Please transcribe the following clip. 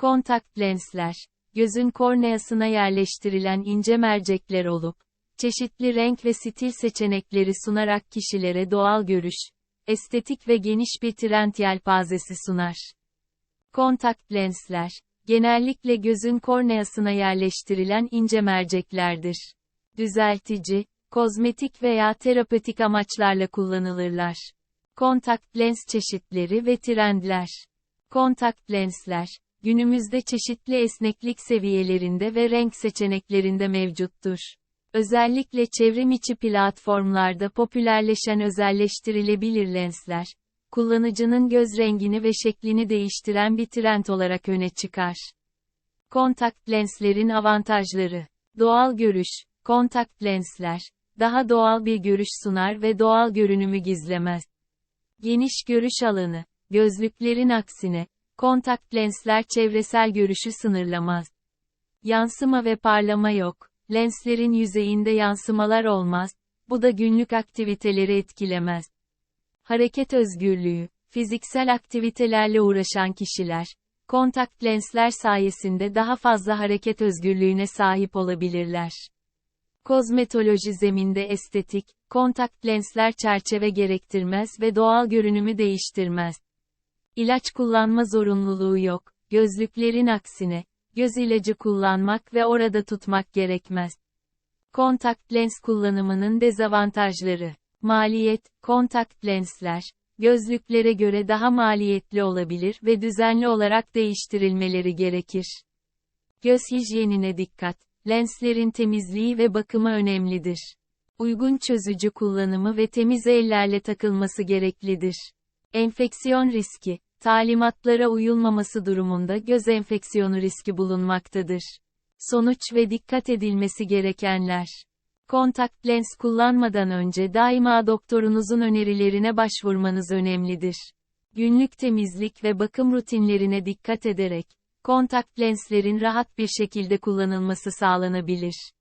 Kontak lensler, gözün korneasına yerleştirilen ince mercekler olup, çeşitli renk ve stil seçenekleri sunarak kişilere doğal görüş, estetik ve geniş bir trend yelpazesi sunar. Kontak lensler, genellikle gözün korneasına yerleştirilen ince merceklerdir. Düzeltici, kozmetik veya terapötik amaçlarla kullanılırlar. Kontak lens çeşitleri ve trendler. Kontak lensler, günümüzde çeşitli esneklik seviyelerinde ve renk seçeneklerinde mevcuttur. Özellikle çevrim içi platformlarda popülerleşen özelleştirilebilir lensler, kullanıcının göz rengini ve şeklini değiştiren bir trend olarak öne çıkar. Kontak lenslerin avantajları. Doğal görüş, kontak lensler, daha doğal bir görüş sunar ve doğal görünümü gizlemez. Geniş görüş alanı, gözlüklerin aksine, kontak lensler çevresel görüşü sınırlamaz. Yansıma ve parlama yok, lenslerin yüzeyinde yansımalar olmaz, bu da günlük aktiviteleri etkilemez. Hareket özgürlüğü, fiziksel aktivitelerle uğraşan kişiler, kontak lensler sayesinde daha fazla hareket özgürlüğüne sahip olabilirler. Kozmetoloji zeminde estetik, kontak lensler çerçeve gerektirmez ve doğal görünümü değiştirmez. İlaç kullanma zorunluluğu yok, gözlüklerin aksine, göz ilacı kullanmak ve orada tutmak gerekmez. Kontak lens kullanımının dezavantajları. Maliyet, kontak lensler, gözlüklere göre daha maliyetli olabilir ve düzenli olarak değiştirilmeleri gerekir. Göz hijyenine dikkat. Lenslerin temizliği ve bakımı önemlidir. Uygun çözücü kullanımı ve temiz ellerle takılması gereklidir. Enfeksiyon riski, talimatlara uyulmaması durumunda göz enfeksiyonu riski bulunmaktadır. Sonuç ve dikkat edilmesi gerekenler. Kontak lens kullanmadan önce daima doktorunuzun önerilerine başvurmanız önemlidir. Günlük temizlik ve bakım rutinlerine dikkat ederek, kontak lenslerin rahat bir şekilde kullanılması sağlanabilir.